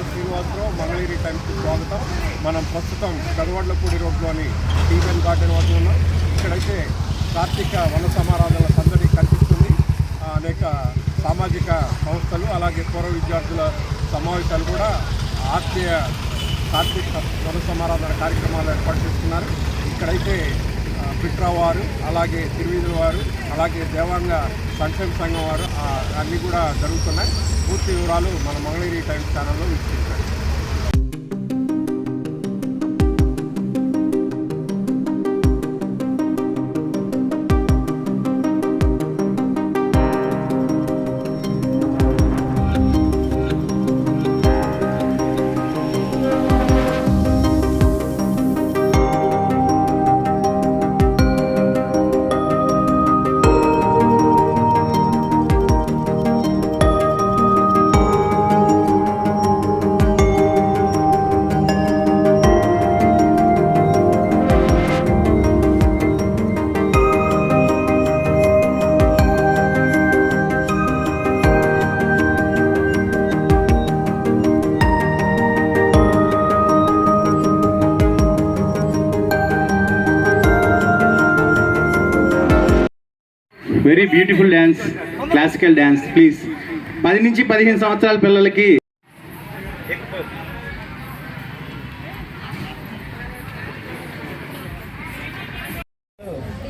Are Srinivasarao Mangalagiri టైమ్స్కి స్వాగతం. మనం ప్రస్తుతం కడవడ్లపూడి రోడ్లోని టీవెన్ గార్డెన్ వద్ద ఉన్నాం. ఇక్కడైతే కార్తీక వన సమారాధనల సందడి కనిపిస్తుంది. అనేక సామాజిక సంస్థలు అలాగే పూర్వ విద్యార్థుల సమావేశాలు కూడా ఆత్మీయ కార్తీక వన సమారాధన కార్యక్రమాలు ఏర్పాటు చేస్తున్నారు. ఇక్కడైతే పిట్రా వారు అలాగే తిరువీధుల వారు అలాగే దేవాంగ సంక్షేమ సంఘం వారు అన్నీ కూడా జరుగుతున్నాయి. పూర్తి వివరాలు మన మంగళగిరి టైమ్స్ ఛానల్లో వీక్షించండి very beautiful dance classical dance please పది నుంచి పదిహేను సంవత్సరాల పిల్లలకి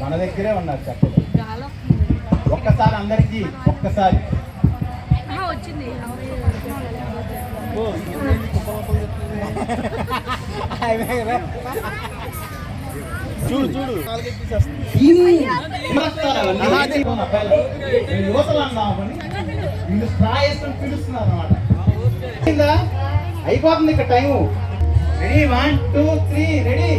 మన దగ్గరే ఉన్నారు చెప్పండి. ఒక్కసారి అందరికి ఒక్కసారి. వచ్చింది. చూడు చూడు పిలుస్తున్నారు అనమాట అయిపోతుంది ఇక్కడ time ready one two three ready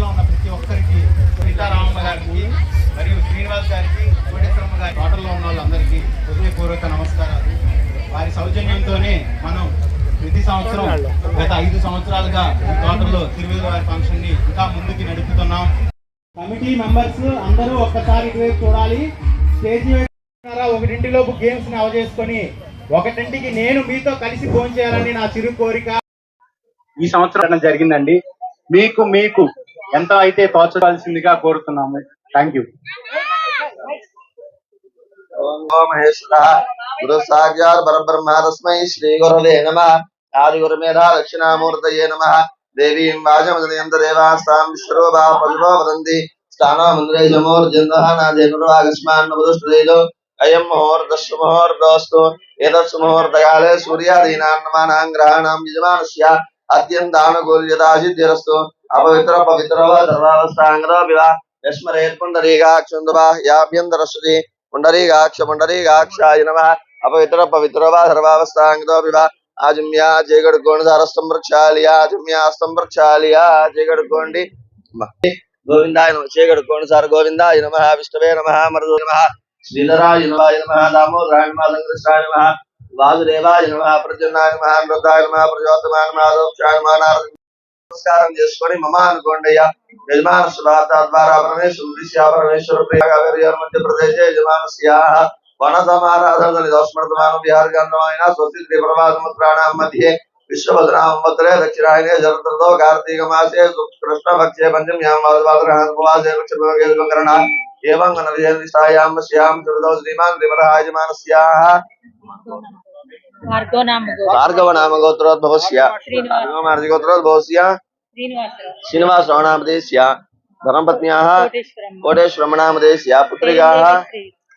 ఒక్కసారి ఉన్న ప్రతి ఒక్కరికి సీతారామమ్మ గారికి మరియు శ్రీనివాస్ గారికి కోటేశ్వరమ్మ గారి తోటలో ఉన్న వాళ్ళందరికీ హృదయపూర్వక నమస్కారాలు. వారి సౌజన్యంతోనే మనం ప్రతి సంవత్సరం గత ఐదు సంవత్సరాలుగా ఈ తోటలో తిరువేది వారి ఫంక్షన్ని ఇంకా ముందుకు నడుపుతున్నాం. కమిటీ మెంబర్స్ అందరూ ఒక్కసారి ఇటువైపు చూడాలి. స్టేజ్ ఒకటింటిలోపు గేమ్స్ని అవజేసుకొని ఒకటింటికి నేను మీతో కలిసి ఫోన్ చేయాలని నా చిరు కోరిక. ఈ సంవత్సరం జరిగిందండి. మీకు మీకు ఎంత అయితే తోచవలసిందిగా కోరుతున్నాము. థ్యాంక్ యూ ఓం గురు సాక్షాత్ పరబ్రహ్మ తస్మై శ్రీ గురవే నమ. ఆది గురు గురుమేధా దక్షిణామూర్తయే నమ. దేవీం వాచమదయంత దేవాస్తాం విశ్వరూపా పశుభో వదంతి స్థానో మందిరే జమోర్జందః నాదేనుర్వాగస్మాన్ నమదుష్టదేజో అయం ముహూర్తస్సు ముహూర్తోస్తు. ఏతస్సు ముహూర్తకాలే సూర్యాదీనాం నమానాం గ్రహాణాం యజమానస్య. అత్యంతానుకూల్యతా సిద్ధిరస్తు అపవిత్ర పవిత్ర సర్వావస్థాంగతో వివా యస్మరేత్ పుండరీకాక్షుందువా నమ అపవిత్ర పవిత్ర వా సర్వావస్థాంగతో వివా ఆజమ్యా జయగడుకోండి సారస్తం వృక్షాలియా ఆజమ్యా అస్తం వృక్షాలియా జయగడుకోండి గోవిందాయ నమ జయగడుకోండి సార్ గోవిందాయ నమ విష్ణవే నమ మరుదు నమ శ్రీధరాయ నమ నమ దామోదరాయ నమ సంకృష్ణాయ నమ వాసుదేవాయ నమ ప్రజన్నాయ నమ మృతాయ నమ ప్రజోత్తమాయ నమ దోక్షాయ నమ నారద నమస్కారం చేసుకొని మమ అనుకోండి అయ్యా యజమాన సుభాత ద్వారా పరమేశ్వరు విశ్యా పరమేశ్వర ప్రియ మధ్యప్రదేశ్ యజమానస్య. వన సమారాధన దోస్మృతమాన విహార గంధమైన స్వస్తి శ్రీ ప్రభాసముద్రాణం మధ్యే విశ్వభద్రాం వత్రే దక్షిణాయనే జరతతో కార్తీక మాసే కృష్ణ భక్ష్యే పంచమ్యాం వాసే లక్ష్మణ ఏవం నదిష్టాయాం శ్యాం శ్రుతౌ శ్రీమాన్ త్రివరహాయ యజమానస్యాః భార్గవ నామ భార్గవ నామ గోత్రోద్భవస్య శ్రీనివాస. మారుతి గోత్రోద్భవస్య శ్రీనివాసరావు. శ్రీనివాసరావణామదేశ్య। ధర్మపత్న్యాः। కోటేశ్వరం కోటేశ్వరమణామదేశ్య పుత్రికాः।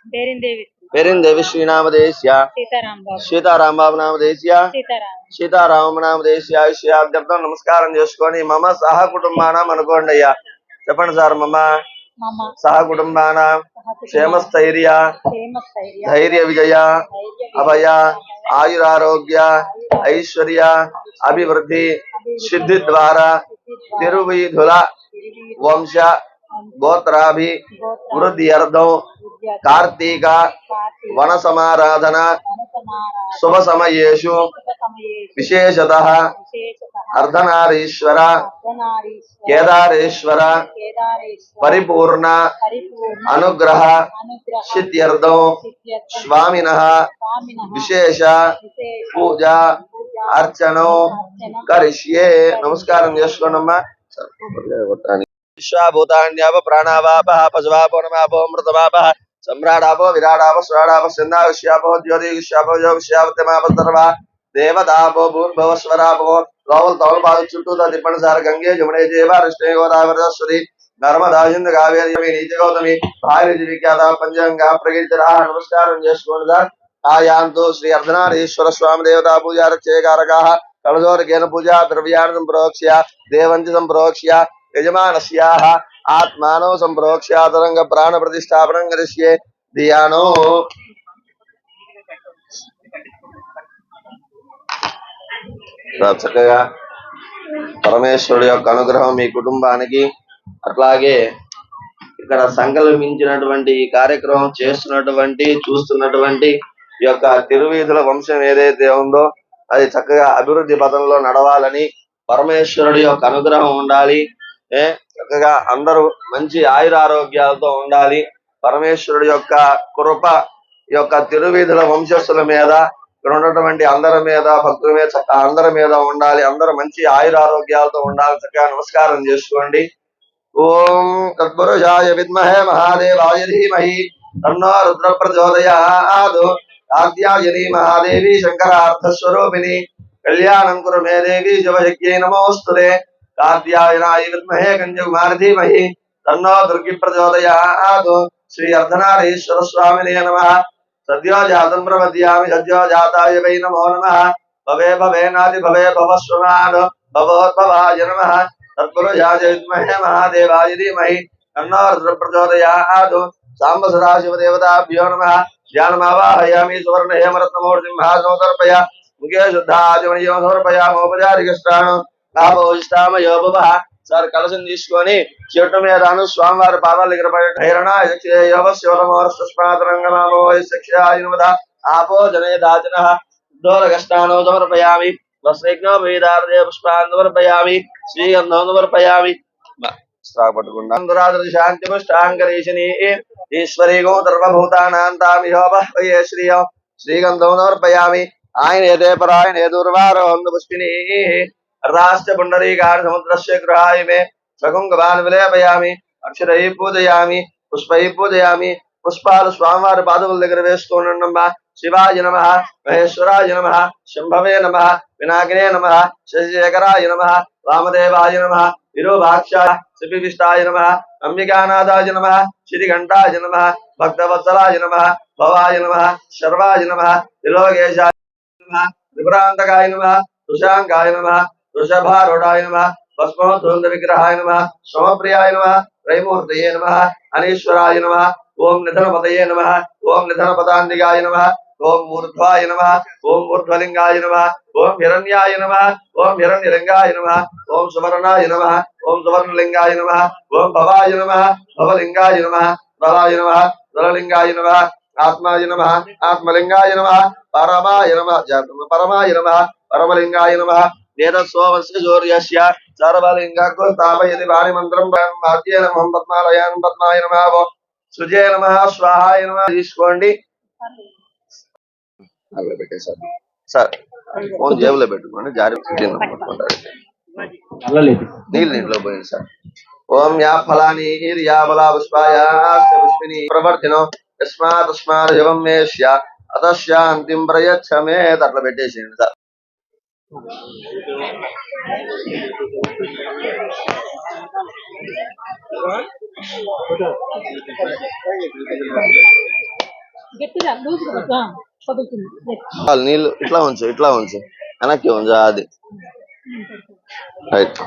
పేరిందేవి పేరిందేవి శ్రీనామదేశ్య సీతారాం బాబు సీతారాంబాబు. నామదేశ్య సీతారాం సీతారామ. నామదేశ్య ఆయుష్యాభ్యర్థం నమస్కారం చేసుకొని మమ సహ కుటుంబానం అనుకోండి అయ్యా. చెప్పండి సార్ మమ. మమ్మ సహ కుటుంబానం క్షేమస్థైర్య ధైర్య విజయ అభయ ఆయురారోగ్య ఐశ్వర్య అభివృద్ధి సిద్ధి ద్వారా తిరువీధుల. వంశ గోత్రాభి వృద్ధి అర్థం కార్తీక వన సమారాధన అర్ధనారాయణ శుభ సమయేషు సమయేషు విశేషతః విశేషతః అర్ధనారీశ్వర అర్ధనారీశ్వర కేదారేశ్వర కేదారేశ్వర పరిపూర్ణ పరిపూర్ణ అనుగ్రహ అనుగ్రహ సిద్ధ్యర్థం సిద్ధ్యర్థం స్వామినః స్వామినః విశేష విశేష పూజ పూజ అర్చనం అర్చనం కరిష్యే నమస్కారం చేసుకోండమ్మా విశ్వాభూతాన్యాప ప్రాణావాప పశువాపో నమాపో మృతమాప సమ్రాడాపో విరాడాపో స్వరాడాపో సిందావిష్యాపో జ్యోతిష్యాపో యోగిష్యాపత్యమాప సర్వ దేవతాపో భూర్భవస్వరాపో లోపల తోలు బాధ చుట్టూ తిప్పని సార గంగే జమునే దేవ కృష్ణే గోదావరి నర్మదా సింధు కావేరి నీతి గౌతమి భార్య విఖ్యాత పంచంగా ప్రకీర్తిరా నమస్కారం చేసుకోండి సార్ ఆయాంతో శ్రీ అర్ధనారీశ్వర స్వామి దేవతా పూజారక్షేకారకా కలజోరకేన పూజా ద్రవ్యాన్ని సంప్రోక్ష్య దేవంతి సంప్రోక్ష్య యజమానస్యాహ ఆత్మానో సంప్రోక్ష్యాతరంగ ప్రాణ ప్రతిష్టాపనం కరిష్యే ధియానో చక్కగా పరమేశ్వరుడు యొక్క అనుగ్రహం మీ కుటుంబానికి అట్లాగే ఇక్కడ సంకల్పించినటువంటి ఈ కార్యక్రమం చేస్తున్నటువంటి చూస్తున్నటువంటి ఈ యొక్క తిరువీధుల వంశం ఏదైతే ఉందో అది చక్కగా అభివృద్ధి పథంలో నడవాలని పరమేశ్వరుడి యొక్క అనుగ్రహం ఉండాలి. ఏ? చక్కగా అందరూ మంచి ఆయుర ఆరోగ్యాలతో ఉండాలి. పరమేశ్వరుడి యొక్క కృప యొక్క తిరువీధుల వంశస్థుల మీద ఇక్కడ ఉన్నటువంటి అందరి మీద భక్తుల మీద అందరి మీద ఉండాలి. అందరూ మంచి ఆయుర ఆరోగ్యాలతో ఉండాలి. చక్కగా నమస్కారం చేసుకోండి. ఓం తత్పురుషాయ విద్మహే మహాదేవాయ ధీమహి. తన్నో రుద్ర ప్రచోదయాదు ఆద్యాయని మహాదేవి శంకరార్థస్వరూపిణి కళ్యాణం కురు మే దేవి శివశక్త్యై నమోస్తుతే. కార్త్యాయనాయ విద్మహే కంజకుమారి ధీమహి తన్నో దుర్గి ప్రచోదయాదు శ్రీ అర్ధనారీశ్వర స్వామినే నమః సద్యో జాతం ప్రమద్యామి సద్యో జాతాయ వై నమో నమః భవే భవేనాది భవే భవస్వమాన్ భవోద్భవాయ నమః తత్పురుషాయ విద్మహే మహాదేవాయ ధీమహి తన్నో రుద్ర ప్రచోదయాదు సాంబ సదాశివ దేవతాభ్యో నమః ధ్యానమావాహయామి సువర్ణ హేమరత్నమూర్తి సార్ కలసం తీసుకొని చెట్టు మీద స్వామివారి పాదాల దగ్గర పడిన యోగస్యోరమోరస్మాతరంగనామోక్షాయ ఆపో జనే దాచిన సమర్పయామి. సమర్పయామి. శ్రీగంధం సమర్పయామి. ఈశ్వరీ గో సర్వభూతానాం తామిహోపహ్వయే శ్రీగంధం సమర్పయామి. ఆయన ఏదే పరాయణ ఏ దుర్వారోహం పుష్పిణీ రాష్ట్ర పుండరీకార సముద్రస్య గృహాయ మే సకుంగవాన్ విలేపయామి అక్షరై పూజయామి పుష్పై పూజయామి పుష్పాలు స్వామివారి పాదముల దగ్గర వేసుకోండమ్మా శివాయ నమ మహేశ్వరాయ నమ శంభవే నమ వినాయకనే నమ శశిశేఖరాయ నమ వామదేవాయ నమ విరూపాక్షాయ శిపివిష్టాయ నమ అంబికానాథాయ నమ శ్రీఘంటాయ నమ భక్తవత్సలాయ నమ భవాయ నమ శర్వాయ నమ త్రిలోకేశాయ నమ త్రిపురాంతకాయ నమ తుషాంకాయ నమ వృషభారూఢాయ నమ భస్మోద్ధృంద విగ్రహాయ నమ సోమప్రియాయ నమ త్రైమూర్తయే నమ అనీశ్వరాయ నమ ఓం నిధనపతయే నమ ఓం నిధనపదాంతికాయ నమ ఓం మూర్ధ్వాయ నమ ఓం ఊర్ధ్వలింగాయ నమ ఓం హిరణ్యాయ నమ ఓం హిరణ్యలింగాయ నమ ఓం సువర్ణాయ నమ ఓం సువర్ణలింగాయ నమ ఓం భవాయ నమ భవలింగాయ నమ భవాయ నమ ధరలింగాయ నమ ఆత్మాయ నమ ఆత్మలింగాయ నమ పరమాయ నమ జాతమ పరమాయ నమ పరమలింగాయ నమ వేదస్వస్య జోర్యస్య సర్వలింగకు స్థాపయతి వాణి మంత్రం భాగ్య నమః పద్మాలయాన్ పద్మాయ నమ సుజయ నమ స్వాహాయ నమ తీసుకోండి. అలా పెట్టేశారు. సార్ ఫోన్ జేబులో పెట్టుకోండి జారి పట్టుకుంటారు నీళ్ళు నీటిలో పోయింది సార్. ఓం యా ఫలాని యా బలా పుష్పాయ పుష్పిని ప్రవర్తినో యస్మాత్ తస్మాత్ శివం మేష్య అతశాంతిం ప్రయచ్చ మే అట్లా పెట్టేసేయండి సార్. నీళ్ళు ఇట్లా ఉంచు ఇట్లా ఉంచు. వెనక్కి ఉంచు అది. రైట్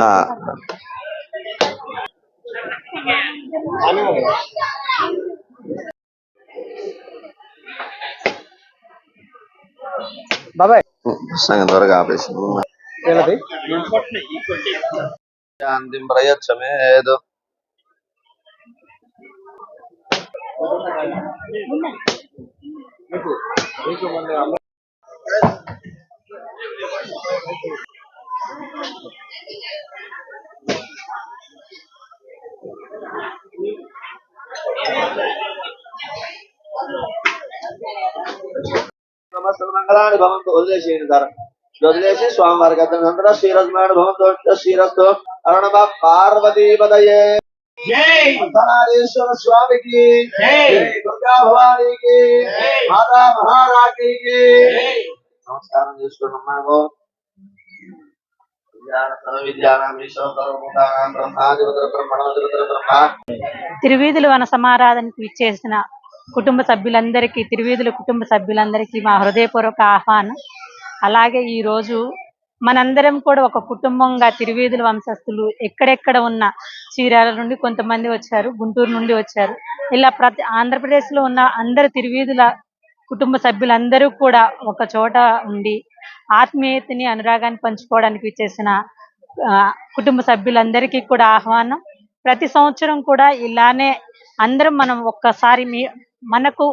ఆ. బాబాయ్ సంగతి త్వరగా ఆపేసి శాంతిం ప్రయచ్చ మే ఏదో సమస్త మంగళాన్ని భవంతు వదిలేసేయండి సార్. వదిలేసి స్వామివారికి అతనంతరం శ్రీరస్మాడు భవంతు శ్రీరస్తు అరుణమ పార్వతీ పదయే అర్ధనారీశ్వర స్వామికి జై. దుర్గా భవానీకి మాతా మహారాణికి నమస్కారం చేసుకున్నాము తిరువీధుల వన సమారాధనకు విచ్చేసిన కుటుంబ సభ్యులందరికీ తిరువీధుల కుటుంబ సభ్యులందరికీ మా హృదయపూర్వక ఆహ్వానం. అలాగే ఈ రోజు మనందరం కూడా ఒక కుటుంబంగా తిరువీధుల వంశస్థులు ఎక్కడెక్కడ ఉన్న చీరాల నుండి కొంతమంది వచ్చారు గుంటూరు నుండి వచ్చారు. ఇలా ప్రతి ఆంధ్రప్రదేశ్లో ఉన్న అందరు తిరువీధుల కుటుంబ సభ్యులందరూ కూడా ఒక చోట ఉండి ఆత్మీయతని అనురాగాన్ని పంచుకోవడానికి చేసిన ఆ, కుటుంబ సభ్యులందరికీ కూడా ఆహ్వానం. ప్రతి సంవత్సరం కూడా ఇలానే అందరం మనం ఒక్కసారి మీ మనకు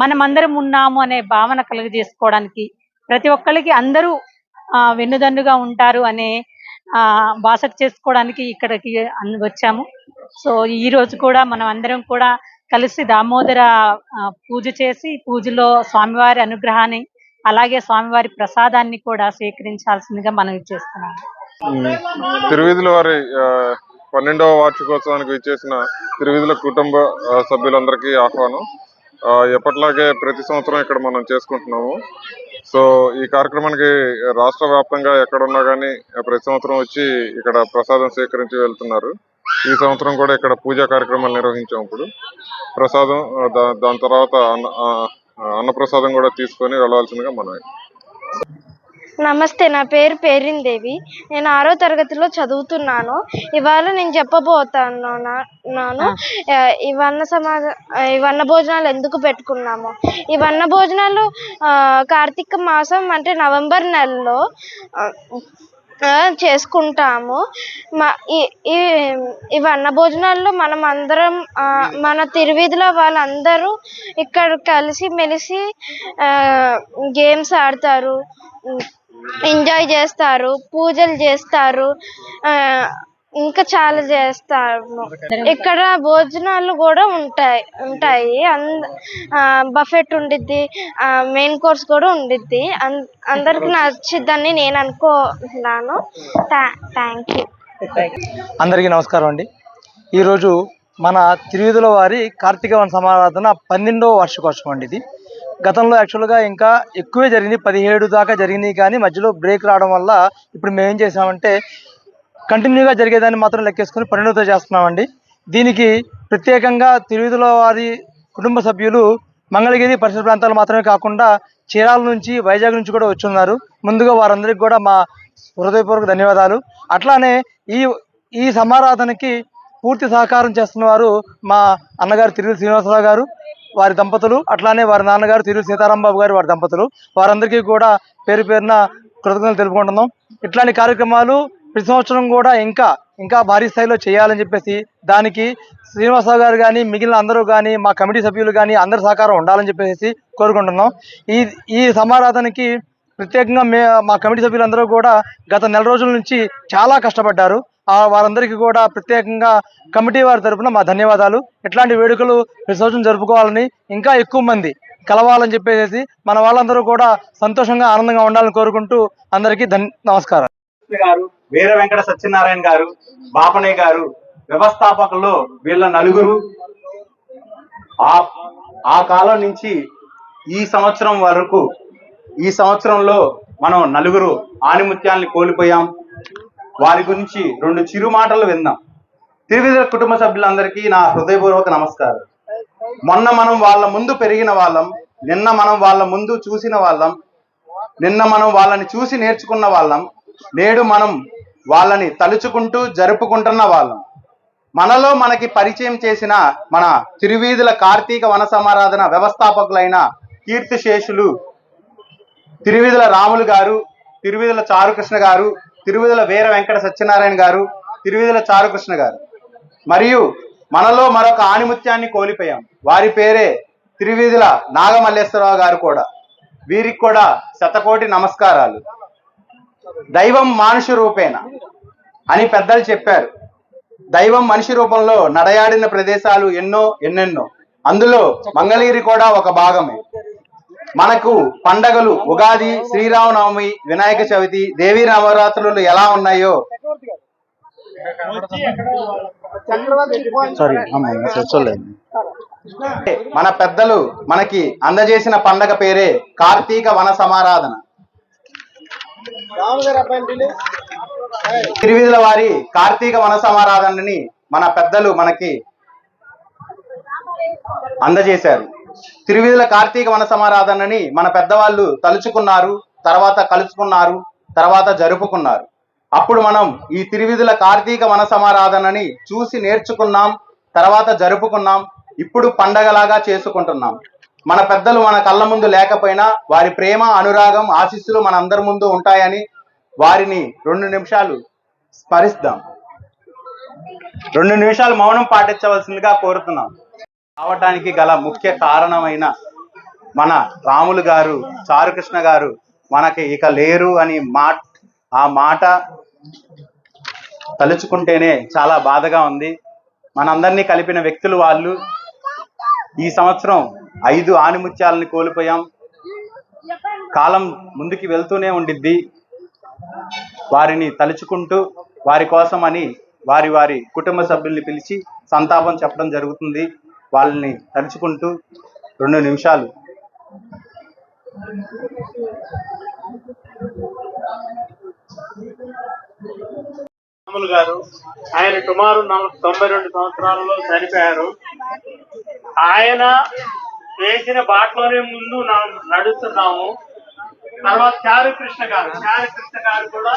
మనమందరం ఉన్నాము అనే భావన కలుగజేసుకోవడానికి ప్రతి ఒక్కరికి అందరూ వెన్నుదన్నుగా ఉంటారు అనే ఆ బాసట చేసుకోవడానికి ఇక్కడికి వచ్చాము. సో ఈ రోజు కూడా మనం అందరం కూడా కలిసి దామోదర పూజ చేసి పూజలో స్వామివారి అనుగ్రహాన్ని అలాగే స్వామివారి ప్రసాదాన్ని కూడా స్వీకరించాల్సిందిగా మనం చేస్తున్నాము. తిరువిధుల వారి పన్నెండవ వార్షికోత్సవానికి ఇచ్చేసిన తిరువిధుల కుటుంబ సభ్యులందరికీ ఆహ్వానం. ఎప్పటిలాగే ప్రతి సంవత్సరం ఇక్కడ మనం చేసుకుంటున్నాము. సో ఈ కార్యక్రమానికి రాష్ట్ర వ్యాప్తంగా ఎక్కడున్నా కానీ ప్రతి సంవత్సరం వచ్చి ఇక్కడ ప్రసాదం స్వీకరించి వెళ్తున్నారు. ఈ సంవత్సరం కూడా ఇక్కడ పూజా కార్యక్రమాలు నిర్వహించాం ఇప్పుడు. ప్రసాదం దాని తర్వాత అన్న ఆ, అన్నప్రసాదం కూడా తీసుకొని వెళ్ళవలసిందిగా మనం నమస్తే నా పేరు పేరిందేవి. నేను ఆరో తరగతిలో చదువుతున్నాను. ఇవాళ నేను చెప్పబోతాను నా- నాను ఈ వన్న సమాజ ఈ వన్న భోజనాలు ఎందుకు పెట్టుకున్నాము? ఈ వన్న భోజనాలు కార్తీక మాసం అంటే నవంబర్ నెలలో చేసుకుంటాము. మా ఈ వన్న భోజనాల్లో మనం అందరం మన తిరువీధిలో వాళ్ళందరూ ఇక్కడ కలిసి మెలిసి గేమ్స్ ఆడతారు. ఎంజాయ్ చేస్తారు పూజలు చేస్తారు ఆ, ఇంకా చాలా చేస్తారు ఇక్కడ భోజనాలు కూడా ఉంటాయి ఉంటాయి. బఫెట్ ఉండిద్ది మెయిన్ కోర్స్ కూడా ఉండిద్ది. అంద అందరికి నచ్చిద్దని నేను అనుకుంటున్నాను. థ్యాంక్ యూ అందరికీ నమస్కారం అండి. ఈరోజు మన తిరువిధుల వారి కార్తీక వన సమారాధన పన్నెండవ వార్షికోత్సవం అండి ఇది. గతంలో యాక్చువల్గా ఇంకా ఎక్కువే జరిగింది. పదిహేడు దాకా జరిగినాయి కానీ మధ్యలో బ్రేక్ రావడం వల్ల ఇప్పుడు మేము ఏం చేసామంటే కంటిన్యూగా జరిగేదాన్ని మాత్రం లెక్కేసుకొని పన్నెండుతో చేస్తున్నామండి. దీనికి ప్రత్యేకంగా తిరువిధుల వారి కుటుంబ సభ్యులు మంగళగిరి పరిసర ప్రాంతాలు మాత్రమే కాకుండా చీరాల నుంచి వైజాగ్ నుంచి కూడా వచ్చి ఉన్నారు ముందుగా వారందరికీ కూడా మా హృదయపూర్వక ధన్యవాదాలు. అట్లానే ఈ ఈ సమారాధనకి పూర్తి సహకారం చేస్తున్న వారు మా అన్నగారు తిరుగు శ్రీనివాసరావు గారు. వారి దంపతులు అట్లానే వారి నాన్నగారు తిరుగు సీతారాంబాబు గారు వారి దంపతులు. వారందరికీ కూడా పేరు పేరున కృతజ్ఞతలు తెలుపుకుంటున్నాం. ఇట్లాంటి కార్యక్రమాలు ప్రతి సంవత్సరం కూడా ఇంకా ఇంకా భారీ స్థాయిలో చేయాలని చెప్పేసి దానికి శ్రీనివాసరావు గారు కానీ మిగిలిన అందరూ కానీ మా కమిటీ సభ్యులు కానీ అందరి సహకారం ఉండాలని చెప్పేసి కోరుకుంటున్నాం. ఈ ఈ సమారాధనకి ప్రత్యేకంగా మే మా కమిటీ సభ్యులందరూ కూడా గత నెల రోజుల నుంచి చాలా కష్టపడ్డారు. వారందరికీ కూడా ప్రత్యేకంగా కమిటీ వారి తరపున మా ధన్యవాదాలు. ఇట్లాంటి వేడుకలు ప్రతి సంవత్సరం జరుపుకోవాలని ఇంకా ఎక్కువ మంది కలవాలని చెప్పేసి మన వాళ్ళందరూ కూడా సంతోషంగా ఆనందంగా ఉండాలని కోరుకుంటూ అందరికీ ధన్ నమస్కారం. గారు వీర వెంకట సత్యనారాయణ గారు బాపనయ్య గారు వ్యవస్థాపకుల్లో వీళ్ళ నలుగురు. ఆ ఆ కాలం నుంచి ఈ సంవత్సరం వరకు ఈ సంవత్సరంలో మనం నలుగురు ఆణిముత్యాల్ని కోల్పోయాం. వారి గురించి రెండు చిరు మాటలు విందాం. తిరువిధ కుటుంబ సభ్యులందరికీ నా హృదయపూర్వక నమస్కారం. మొన్న మనం వాళ్ళ ముందు పెరిగిన వాళ్ళం నిన్న మనం వాళ్ళ ముందు చూసిన వాళ్ళం నిన్న మనం వాళ్ళని చూసి నేర్చుకున్న వాళ్ళం నేడు మనం వాళ్ళని తలుచుకుంటూ జరుపుకుంటున్న వాళ్ళం. మనలో మనకి పరిచయం చేసిన మన తిరువీధుల కార్తీక వన సమారాధన వ్యవస్థాపకులైన కీర్తిశేషులు తిరువీధుల రాములు గారు తిరువీధుల చారుకృష్ణ గారు తిరువీధుల వీర వెంకట సత్యనారాయణ గారు తిరువిధుల చారుకృష్ణ గారు. మరియు మనలో మరొక ఆణిముత్యాన్ని కోల్పోయాం. వారి పేరే తిరువిధుల నాగమల్లేశ్వరరావు గారు కూడా. వీరికి కూడా శతకోటి నమస్కారాలు. దైవం మానుష రూపేణ అని పెద్దలు చెప్పారు. దైవం మనిషి రూపంలో నడయాడిన ప్రదేశాలు ఎన్నో ఎన్నెన్నో. అందులో మంగళగిరి కూడా ఒక భాగమే. మనకు పండగలు ఉగాది శ్రీరామనవమి వినాయక చవితి దేవీ నవరాత్రులు ఎలా ఉన్నాయో? సారీ మన పెద్దలు మనకి అందజేసిన పండగ పేరే కార్తీక వన సమారాధన. తిరువిధుల వారి కార్తీక వన సమారాధనని మన పెద్దలు మనకి అందజేశారు. తిరువిధుల కార్తీక మనసమారాధనని మన పెద్దవాళ్ళు తలుచుకున్నారు తర్వాత కలుసుకున్నారు తర్వాత జరుపుకున్నారు. అప్పుడు మనం ఈ తిరువిధుల కార్తీక మనసమారాధనని చూసి నేర్చుకున్నాం తర్వాత జరుపుకున్నాం ఇప్పుడు పండగలాగా చేసుకుంటున్నాం. మన పెద్దలు మన కళ్ళ ముందు లేకపోయినా వారి ప్రేమ అనురాగం ఆశీస్సులు మన అందరి ముందు ఉంటాయని వారిని రెండు నిమిషాలు స్మరిస్తాం రెండు నిమిషాలు మౌనం పాటించవలసిందిగా కోరుతున్నాం. రావటానికి గల ముఖ్య కారణమైన మన రాములు గారు చారుకృష్ణ గారు మనకి ఇక లేరు అని మాట ఆ మాట తలుచుకుంటేనే చాలా బాధగా ఉంది. మనందరినీ కలిపిన వ్యక్తులు వాళ్ళు. ఈ సంవత్సరం ఐదు ఆణిముత్యాలను కోల్పోయాం. కాలం ముందుకి వెళ్తూనే ఉండిద్ది. వారిని తలుచుకుంటూ వారి కోసం అని వారి వారి కుటుంబ సభ్యుల్ని పిలిచి సంతాపం చెప్పడం జరుగుతుంది. వాళ్ళని తలుచుకుంటూ రెండు నిమిషాలు. రాములు గారు ఆయన సుమారు నలభై తొంభై రెండు సంవత్సరాలలో చనిపోయారు. ఆయన వేసిన బాటలోనే ముందు నడుస్తున్నాము. తర్వాత చారు కృష్ణ గారు చారు కృష్ణ గారు కూడా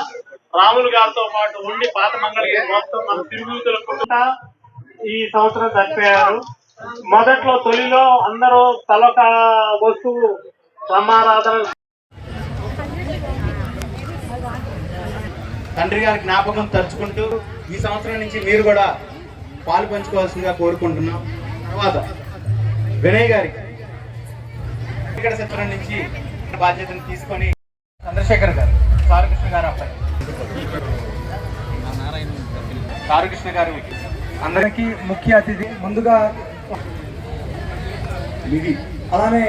రాములు గారితో పాటు ఉండి పాత మంగళగిరి మొత్తం మన తిరుగుతుల కుటుంబ ఈ సంవత్సరం చనిపోయారు. మొదట్లో తొలిలో అందరూ తలొక వస్తువు సమారాధన తండ్రి గారి జ్ఞాపకం తరుచుకుంటూ ఈ సంవత్సరం నుంచి మీరు కూడా పాలు పంచుకోవాల్సిందిగా కోరుకుంటున్నాం. తర్వాత వినయ్ గారికి ఇక్కడ చిత్రం నుంచి బాధ్యతను తీసుకొని చంద్రశేఖర్ గారు సారకృష్ణ గారు అబ్బాయి. సారకృష్ణ గారు అందరికీ ముఖ్య అతిథి. ముందుగా ఇది అలానే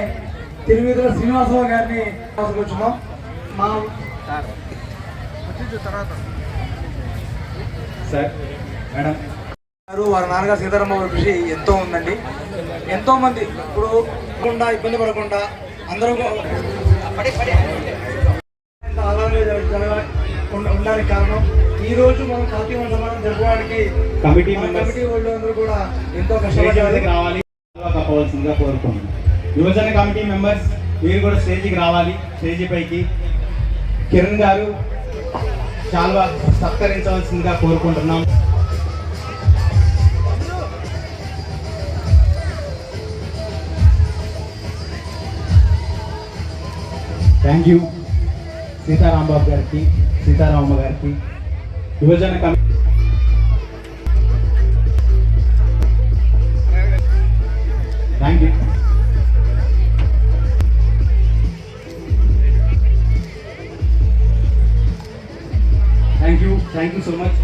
తిరువిధుల శ్రీనివాసరావు గారిని వచ్చున్నాం మా సార్. మేడం. గారు వారి నాన్నగారు సీతారామ గారి కృషి ఎంతో ఉందండి. ఎంతో మంది ఇప్పుడు పడకుండా ఇబ్బంది పడకుండా అందరూ ఉండడానికి కారణం ఈ రోజు మనం కార్తీక సమానం జరపడానికి కమిటీ కమిటీ వాళ్ళు అందరూ కూడా ఎంతో కష్టపడ్డారు రావాలి కోరుకుంటున్నాం. యువజన కమిటీ మెంబర్స్ మీరు కూడా స్టేజ్కి రావాలి స్టేజీ పైకి. కిరణ్ గారు చాలా సత్కరించవలసిందిగా కోరుకుంటున్నాం. థ్యాంక్ యూ సీతారాంబాబు గారికి సీతారామమ్మ గారికి. యువజన committee thank you thank you thank you so much sir